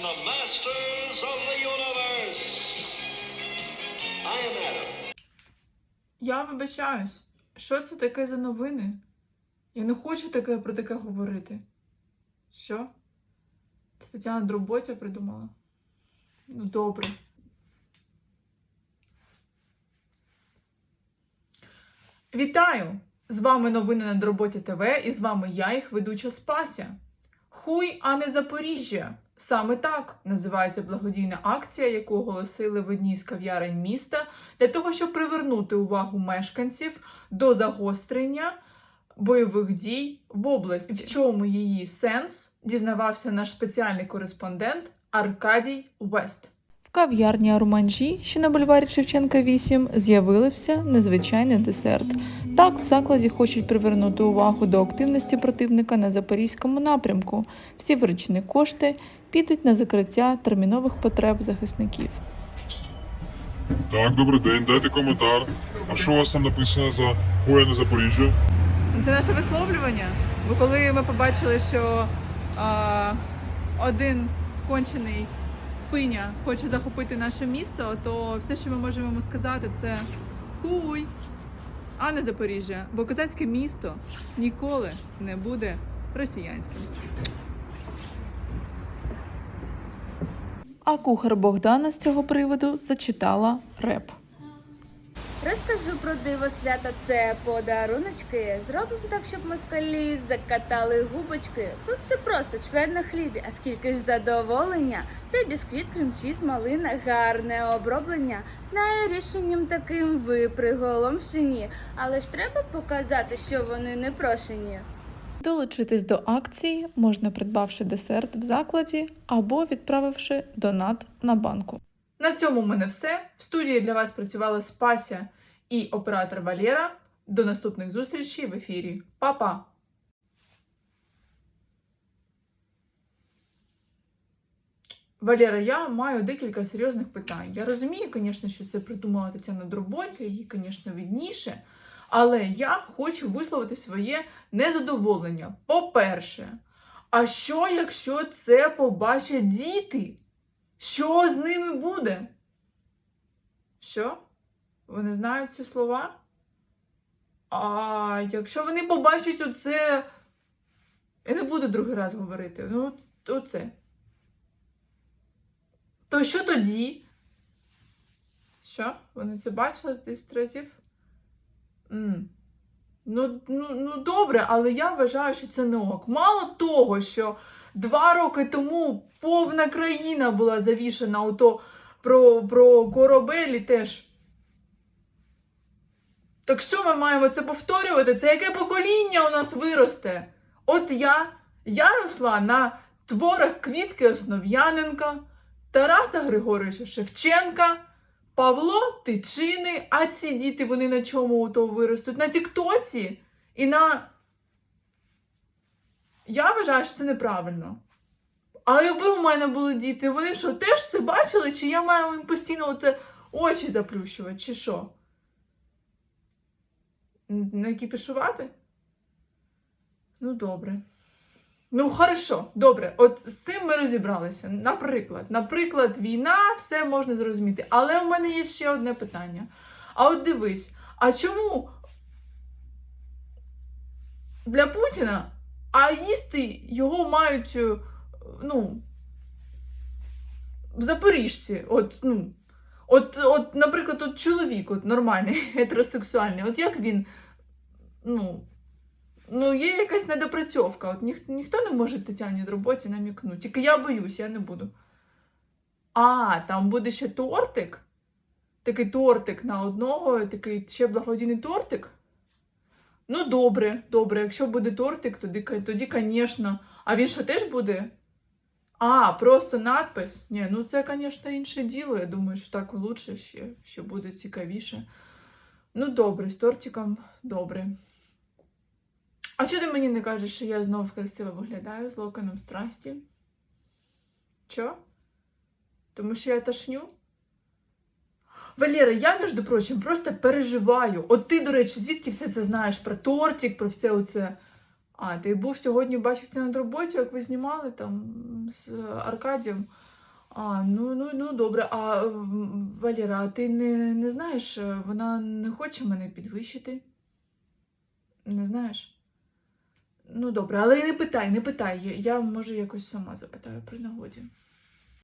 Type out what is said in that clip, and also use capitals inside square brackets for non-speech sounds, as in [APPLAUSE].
and the masters of the universe. I am Adam. Я вибачаюсь, що це таке за новини? Я не хочу таке про таке говорити. Що? Це Тетяна Дроботя придумала? Ну, добре. Вітаю! З вами новини на Дроботі ТВ і з вами я, їх ведуча Спася. Хуй, а не Запоріжжя. Саме так називається благодійна акція, яку оголосили в одній з кав'ярень міста для того, щоб привернути увагу мешканців до загострення бойових дій в області. В чому її сенс дізнавався наш спеціальний кореспондент Аркадій Вест. В кав'ярні Арманжі, що на бульварі Шевченка 8, з'явився незвичайний десерт. Так, в закладі хочуть привернути увагу до активності противника на запорізькому напрямку. Всі виручені кошти підуть на закриття термінових потреб захисників. Так, добрий день, дайте коментар. А що у вас там написано за хуя на Запоріжжя? Це наше висловлювання. Бо коли ми побачили, що а, один кончений пиня хоче захопити наше місто, то все, що ми можемо йому сказати, це хуй, а не Запоріжжя. Бо козацьке місто ніколи не буде росіянським. А кухар Богдана з цього приводу зачитала реп. Розкажу про диво свята, це подаруночки. Зробимо так, щоб москалі закатали губочки. Тут все просто член на хлібі, а скільки ж задоволення. Це бісквіт, кремчіз, малина, гарне оброблення. Знаю рішенням таким ви приголомшені, але ж треба показати, що вони не прошені. Долучитись до акції можна придбавши десерт в закладі або відправивши донат на банку. На цьому в мене все. В студії для вас працювала Спася і оператор Валера. До наступних зустрічей в ефірі. Па-па! Валера, я маю декілька серйозних питань. Я розумію, звісно, що це придумала Тетяна Дроботя, їй, звісно, відніше. Але я хочу висловити своє незадоволення. По-перше, а що, якщо це побачать діти? Що з ними буде? Що? Вони знають ці слова? А якщо вони побачать оце. Я не буду другий раз говорити. Ну, оце. То що тоді? Що? Вони це бачили 10 разів? м Ну, ну, ну, добре, але я вважаю, що це не ок. Мало того, що два роки тому повна країна була завішена ото про, про корабелі теж. Так що ми маємо це повторювати? Це яке покоління у нас виросте? От я, я росла на творах Квітки Основ'яненка, Тараса Григоровича Шевченка, Павло Тичини, а ці діти вони на чому то виростуть? На Тіктоці і на. Я вважаю, що це неправильно. А якби у мене були діти, вони б що, теж це бачили, чи я маю їм постійно оце очі заплющувати, чи що? Не кіпішувати? Ну, добре. Ну, хорошо, добре. От з цим ми розібралися. Наприклад, наприклад, війна, все можна зрозуміти. Але в мене є ще одне питання. А от дивись, а чому для Путіна, а їсти його мають, е, ну, Запоріжці, от, ну, от, от, наприклад, от чоловік, от нормальний, [LAUGHS] гетеросексуальний, от як він, ну, ну, є якась недопрацьовка. От ніх, ніхто не може Тетяні роботі намікнути. Тільки я боюсь, я не буду. А, там буде ще тортик. Такий тортик на одного, такий ще благодійний тортик. Ну, добре, добре. Якщо буде тортик, тоді, тоді, звісно. А він що теж буде? А, просто надпис. Ні, ну це, звісно, інше діло. Я думаю, що так лучше ще, ще буде цікавіше. Ну, добре, з тортиком добре. А чого ти мені не кажеш, що я знов красиво виглядаю з локоном страсті? Чо? Тому що я тошню? Валера, я, між прочим, просто переживаю. От ти, до речі, звідки все це знаєш про тортик, про все оце. А, ти був сьогодні, бачив це на роботі, як ви знімали там з Аркадієм. А, ну, ну, ну добре. А м, Валіра, а ти не, не знаєш, е, вона не хоче мене підвищити? Не знаєш? Ну добре, але не питай, не питай. Я може якось сама запитаю при нагоді.